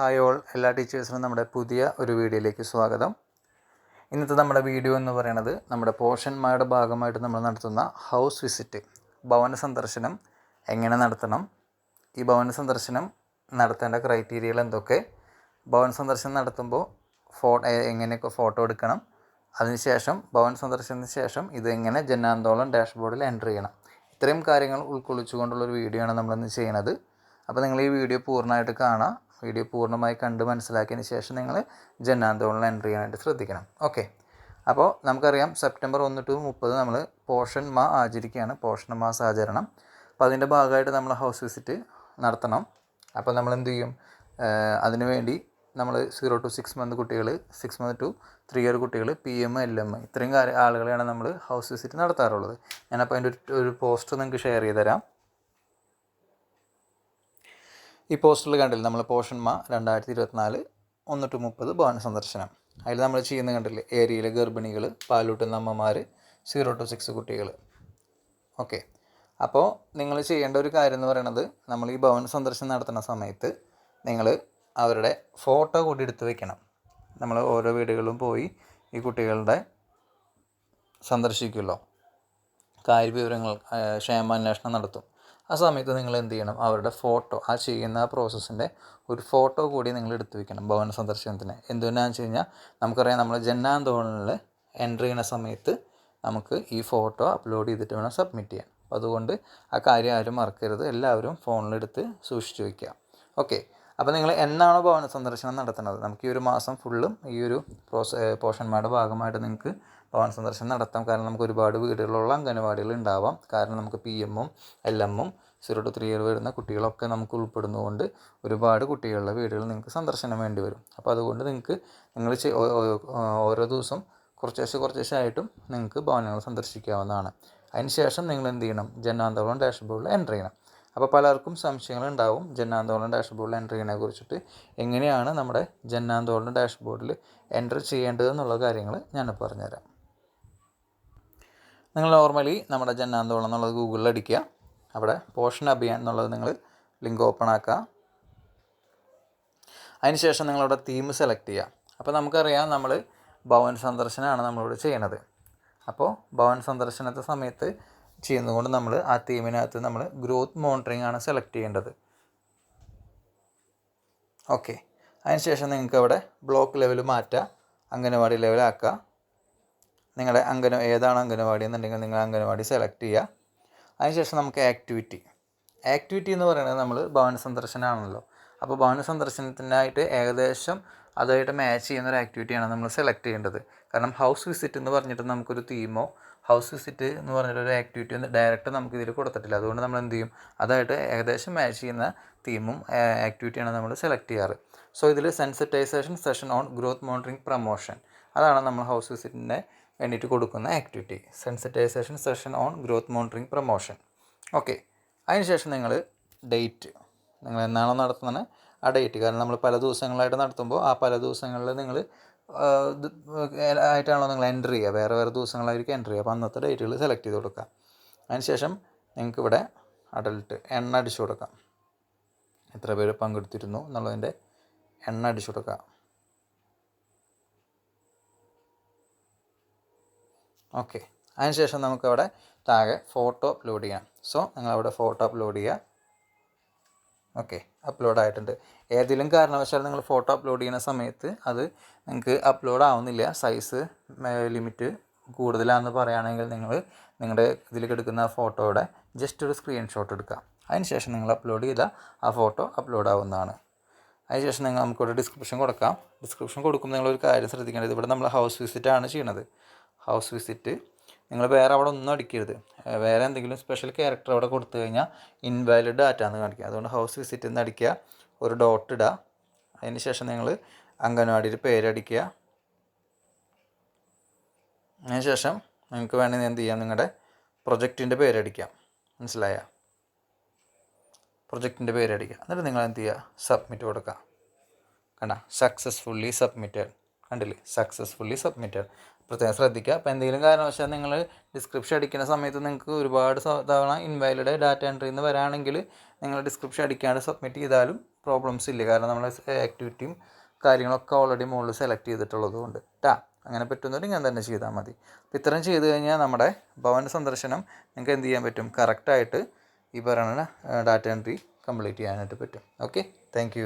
Hi all എല്ലാ ടീച്ചേഴ്സിനും നമ്മുടെ പുതിയ ഒരു വീഡിയോയിലേക്ക് സ്വാഗതം. ഇന്നത്തെ നമ്മുടെ വീഡിയോ എന്ന് പറയുന്നത് നമ്മുടെ പോഷന്മാരുടെ ഭാഗമായിട്ട് നമ്മൾ നടത്തുന്ന ഹൗസ് വിസിറ്റ് ഭവന സന്ദർശനം എങ്ങനെ നടത്തണം? ഈ ഭവന സന്ദർശനം നടത്തേണ്ട ക്രൈറ്റീരിയകൾ എന്തൊക്കെ? ഭവന സന്ദർശനം നടത്തുമ്പോൾ ഫോ എങ്ങനെയൊക്കെ ഫോട്ടോ എടുക്കണം? അതിനുശേഷം ഭവൻ സന്ദർശനത്തിന് ശേഷം ഇത് എങ്ങനെ ജനാന്തോളം ഡാഷ്ബോർഡിൽ എന്റർ ചെയ്യണം? ഇത്രയും കാര്യങ്ങൾ ഉൾക്കൊള്ളിച്ചുകൊണ്ടുള്ളൊരു വീഡിയോ ആണ് നമ്മളിന്ന് ചെയ്യുന്നത് അപ്പോൾ നിങ്ങൾ ഈ വീഡിയോ പൂർണമായിട്ട് കാണാം വീഡിയോ പൂർണമായി കണ്ട് മനസ്സിലാക്കിയതിന് ശേഷം നിങ്ങൾ ജനാന്തോളിൽ എന്റർ ചെയ്യാനായിട്ട് ശ്രദ്ധിക്കണം. ഓക്കെ അപ്പോൾ നമുക്കറിയാം സെപ്റ്റംബർ ഒന്ന് ടു മുപ്പത് നമ്മൾ പോഷൻ മാ ആചരിക്കുകയാണ്. പോഷണ മാസ ആചരണം അപ്പോൾ അതിന്റെ ഭാഗമായിട്ട് നമ്മൾ ഹൗസ് വിസിറ്റ് നടത്തണം. അപ്പോൾ നമ്മൾ എന്ത് ചെയ്യും? അതിന് വേണ്ടി നമ്മൾ സീറോ ടു സിക്സ് മന്ത് കുട്ടികൾ six month to three year കുട്ടികൾ പി എം എൽ എം ഇത്രയും കാര്യ ആളുകളെയാണ് നമ്മൾ ഹൗസ് വിസിറ്റ് നടത്താറുള്ളത്. ഞാനപ്പോൾ അതിന്റെ ഒരു ഒരു പോസ്റ്റർ നിങ്ങൾക്ക് ഷെയർ ചെയ്ത് തരാം ഈ പോസ്റ്ററിൽ കണ്ടില്ല നമ്മൾ പോഷന്മ രണ്ടായിരത്തി ഇരുപത്തിനാല് ഒന്ന് ടു മുപ്പത് ഭവന സന്ദർശനം. അതിൽ നമ്മൾ ചെയ്യുന്ന കണ്ടില്ലേ ഏരിയയിലെ ഗർഭിണികൾ പാലൂട്ടുന്ന അമ്മമാർ സീറോ ടു സിക്സ് കുട്ടികൾ ഓക്കെ. അപ്പോൾ നിങ്ങൾ ചെയ്യേണ്ട ഒരു കാര്യം എന്ന് പറയുന്നത് നമ്മൾ ഈ ഭവന സന്ദർശനം നടത്തുന്ന സമയത്ത് നിങ്ങൾ അവരുടെ ഫോട്ടോ കൂടി എടുത്ത് വെക്കണം. നമ്മൾ ഓരോ വീടുകളിലും പോയി ഈ കുട്ടികളുടെ സന്ദർശിക്കുമല്ലോ കാര്യവിവരങ്ങൾ വിവരങ്ങൾ ക്ഷേമാന്വേഷണം നടത്തും. ആ സമയത്ത് നിങ്ങൾ എന്ത് ചെയ്യണം? അവരുടെ ഫോട്ടോ ആ ചെയ്യുന്ന പ്രോസസ്സിന്റെ ഒരു ഫോട്ടോ കൂടി നിങ്ങൾ എടുത്തു വെക്കണം ഭവന സന്ദർശനത്തിന്. എന്തുകൊണ്ടാണെന്ന് വെച്ച് കഴിഞ്ഞാൽ നമുക്കറിയാം നമ്മൾ ജന്നാന്തോളനിൽ എന്റർ ചെയ്യുന്ന സമയത്ത് നമുക്ക് ഈ ഫോട്ടോ അപ്ലോഡ് ചെയ്തിട്ട് വേണം സബ്മിറ്റ് ചെയ്യാൻ. അതുകൊണ്ട് ആ കാര്യം ആരും മറക്കരുത്. എല്ലാവരും ഫോണിലെടുത്ത് സൂക്ഷിച്ചു വയ്ക്കുക ഓക്കെ അപ്പോൾ നിങ്ങൾ എന്നാണോ ഭവന സന്ദർശനം നടത്തുന്നത്? നമുക്ക് ഈ ഒരു മാസം ഫുള്ളും ഈ ഒരു പ്രോസ് പോഷന്മാരുടെ ഭാഗമായിട്ട് നിങ്ങൾക്ക് ഭവന സന്ദർശനം നടത്താം. കാരണം നമുക്ക് ഒരുപാട് വീടുകളുള്ള അംഗനവാടികൾ ഉണ്ടാവാം. കാരണം നമുക്ക് പി എമ്മും എൽ എമ്മും സീറോ ടു ത്രീ ഇയർ വരുന്ന കുട്ടികളൊക്കെ നമുക്ക് ഉൾപ്പെടുന്നതുകൊണ്ട് ഒരുപാട് കുട്ടികളുടെ വീടുകൾ നിങ്ങൾക്ക് സന്ദർശനം വേണ്ടി വരും. അപ്പോൾ അതുകൊണ്ട് നിങ്ങൾക്ക് നിങ്ങൾ ഓരോ ദിവസം കുറച്ചേശ്ശെ ദിവസമായിട്ടും നിങ്ങൾക്ക് ഭവനങ്ങൾ സന്ദർശിക്കാവുന്നതാണ്. അതിനുശേഷം നിങ്ങൾ എന്ത് ചെയ്യണം? ജനാന്തോളം ഡാഷ്ബോർഡിൽ എന്റർ ചെയ്യണം. അപ്പോൾ പലർക്കും സംശയങ്ങളുണ്ടാവും. ജന്നാന്തോളം ഡാഷ്ബോർഡിൽ എന്റർ ചെയ്യുന്നതിനെ കുറിച്ചിട്ട്. എങ്ങനെയാണ് നമ്മുടെ ജന്നാന്തോളം ഡാഷ്ബോർഡിൽ എന്റർ ചെയ്യേണ്ടത് എന്നുള്ള കാര്യങ്ങൾ ഞാൻ പറഞ്ഞുതരാം. നിങ്ങൾ നോർമലി നമ്മുടെ ജന്നാന്തോളം എന്നുള്ളത് ഗൂഗിളിൽ അടിക്കുക. അവിടെ പോഷൻ അഭിയാൻ എന്നുള്ളത് നിങ്ങൾ ലിങ്ക് ഓപ്പൺ ആക്കുക. അതിനുശേഷം നിങ്ങളവിടെ തീം സെലക്ട് ചെയ്യുക. അപ്പോൾ നമുക്കറിയാം നമ്മൾ ഭവൻ സന്ദർശനമാണ് നമ്മളിവിടെ ചെയ്യണത്. അപ്പോൾ ഭവൻ സന്ദർശനത്തെ സമയത്ത് ചെയ്യുന്നതുകൊണ്ട് നമ്മൾ ആ തീമിനകത്ത് നമ്മൾ ഗ്രോത്ത് മോണിറ്ററിംഗ് ആണ് സെലക്ട് ചെയ്യേണ്ടത്. ഓക്കെ അതിനുശേഷം നിങ്ങൾക്ക് അവിടെ ബ്ലോക്ക് ലെവൽ മാറ്റുക അംഗനവാടി ലെവലാക്കുക നിങ്ങളുടെ അംഗന ഏതാണ് അംഗനവാടി എന്നുണ്ടെങ്കിൽ നിങ്ങൾ അംഗനവാടി സെലക്ട് ചെയ്യുക അതിനുശേഷം നമുക്ക് ആക്ടിവിറ്റി ആക്ടിവിറ്റി എന്ന് പറയുന്നത് നമ്മൾ ഭവന സന്ദർശനമാണല്ലോ അപ്പോൾ ഭവന സന്ദർശനത്തിനായിട്ട് ഏകദേശം അതായിട്ട് മാച്ച് ചെയ്യുന്ന ഒരു ആക്ടിവിറ്റിയാണ് നമ്മൾ സെലക്ട് ചെയ്യേണ്ടത്. കാരണം ഹൗസ് വിസിറ്റ് എന്ന് പറഞ്ഞിട്ട് നമുക്കൊരു തീമോ ഹൗസ് വിസിറ്റ് എന്ന് പറഞ്ഞിട്ടൊരു ആക്ടിവിറ്റി ഒന്ന് ഡയറക്റ്റ് നമുക്ക് ഇതിൽ കൊടുത്തിട്ടില്ല. അതുകൊണ്ട് നമ്മൾ എന്ത് ചെയ്യും? അതായിട്ട് ഏകദേശം മാച്ച് ചെയ്യുന്ന തീമും ആക്ടിവിറ്റിയാണ് നമ്മൾ സെലക്ട് ചെയ്യാറ്. സോ ഇതിൽ sensitisation session on growth monitoring promotion അതാണ് നമ്മൾ ഹൗസ് വിസിറ്റിന്റെ വേണ്ടിയിട്ട് കൊടുക്കുന്ന activity sensitisation session on growth monitoring promotion okay അതിനുശേഷം നിങ്ങൾ ഡേറ്റ് നിങ്ങൾ എന്നാണോ നടത്തുന്നത്? ആ ഡേറ്റ് കാരണം നമ്മൾ പല ദിവസങ്ങളായിട്ട് നടത്തുമ്പോൾ ആ പല ദിവസങ്ങളിൽ നിങ്ങൾ ആയിട്ടാണല്ലോ നിങ്ങൾ എന്റർ ചെയ്യുക. വേറെ വേറെ ദിവസങ്ങളായിരിക്കും എന്റർ ചെയ്യുക. അപ്പോൾ അന്നത്തെ ഡേറ്റുകൾ സെലക്ട് ചെയ്ത് കൊടുക്കുക. അതിനുശേഷം നിങ്ങൾക്ക് ഇവിടെ അഡൽട്ട് എണ്ണ അടിച്ചു കൊടുക്കാം. എത്ര പേര് പങ്കെടുത്തിരുന്നു എന്നുള്ളതിന്റെ എണ്ണ അടിച്ചു കൊടുക്കുക. ഓക്കെ അതിനുശേഷം നമുക്കവിടെ താഴെ ഫോട്ടോ അപ്ലോഡ് ചെയ്യാം. സോ നിങ്ങളവിടെ ഫോട്ടോ അപ്ലോഡ് ചെയ്യുക. ഓക്കെ അപ്ലോഡ് ആയിട്ടുണ്ട് ഏതെങ്കിലും കാരണവശാൽ നിങ്ങൾ ഫോട്ടോ അപ്ലോഡ് ചെയ്യുന്ന സമയത്ത് അത് നിങ്ങൾക്ക് അപ്ലോഡ് ആവുന്നില്ല സൈസ് ലിമിറ്റ് കൂടുതലാണെന്ന് പറയുകയാണെങ്കിൽ നിങ്ങൾ നിങ്ങളുടെ ഇതിലേക്ക് എടുക്കുന്ന ഫോട്ടോയുടെ ജസ്റ്റ് ഒരു സ്ക്രീൻഷോട്ട് എടുക്കുക. അതിനുശേഷം നിങ്ങൾ അപ്ലോഡ് ചെയ്ത ആ ഫോട്ടോ അപ്ലോഡ് ആവുന്നതാണ്. അതിനുശേഷം നിങ്ങൾ നമുക്കൊരു ഡിസ്ക്രിപ്ഷൻ കൊടുക്കാം. ഡിസ്ക്രിപ്ഷൻ കൊടുക്കുമ്പോൾ നിങ്ങളൊരു കാര്യം ശ്രദ്ധിക്കേണ്ടത് ഇവിടെ നമ്മൾ ഹൗസ് വിസിറ്റാണ് ചെയ്യണത് ഹൗസ് വിസിറ്റ് നിങ്ങൾ വേറെ അവിടെ ഒന്നും അടിക്കരുത്. വേറെ എന്തെങ്കിലും സ്പെഷ്യൽ ക്യാരക്ടർ അവിടെ കൊടുത്തു കഴിഞ്ഞാൽ ഇൻവാലിഡ് ഡാറ്റ എന്ന് കാണിക്കുക. അതുകൊണ്ട് ഹൗസ് വിസിറ്റ് എന്ന് അടിക്കുക ഒരു ഡോട്ട് ഇടുക അതിന് ശേഷം നിങ്ങൾ അംഗൻവാടിയിൽ പേരടിക്കുക അതിന് ശേഷം നിങ്ങൾക്ക് വേണമെങ്കിൽ എന്ത് ചെയ്യാം? നിങ്ങളുടെ പ്രൊജക്റ്റിന്റെ പേരടിക്കാം മനസ്സിലായ? പ്രൊജക്റ്റിന്റെ പേരടിക്കുക എന്നിട്ട് നിങ്ങൾ എന്ത് ചെയ്യുക? സബ്മിറ്റ് കൊടുക്കുക. കണ്ട? സക്സസ്ഫുള്ളി സബ്മിറ്റഡ് കണ്ടില്ലേ? സക്സസ്ഫുള്ളി സബ്മിറ്റഡ് പ്രത്യേകം ശ്രദ്ധിക്കുക. അപ്പോൾ എന്തെങ്കിലും കാരണവശാൽ നിങ്ങൾ ഡിസ്ക്രിപ്ഷൻ അടിക്കുന്ന സമയത്ത് നിങ്ങൾക്ക് ഒരുപാട് തവണ ഇൻവാലിഡ് ഡാറ്റ എൻട്രി എന്ന് വരാണെങ്കിൽ നിങ്ങൾ ഡിസ്ക്രിപ്ഷൻ അടിക്കാണ്ട് സബ്മിറ്റ് ചെയ്താലും പ്രോബ്ലംസ് ഇല്ല. കാരണം നമ്മൾ ആക്ടിവിറ്റിയും കാര്യങ്ങളൊക്കെ ഓൾറെഡി മുകളിൽ സെലക്ട് ചെയ്തിട്ടുള്ളത് കൊണ്ട്. ടാ അങ്ങനെ പറ്റുന്നവർ ഞാൻ തന്നെ ചെയ്താൽ മതി. അപ്പോൾ ഇത്രയും ചെയ്ത് കഴിഞ്ഞാൽ നമ്മുടെ ഭവന സന്ദർശനം നിങ്ങൾക്ക് എന്ത് ചെയ്യാൻ പറ്റും? കറക്റ്റായിട്ട് ഈ പറയുന്ന ഡാറ്റ എൻട്രി കംപ്ലീറ്റ് ചെയ്യാനായിട്ട് പറ്റും. Okay thank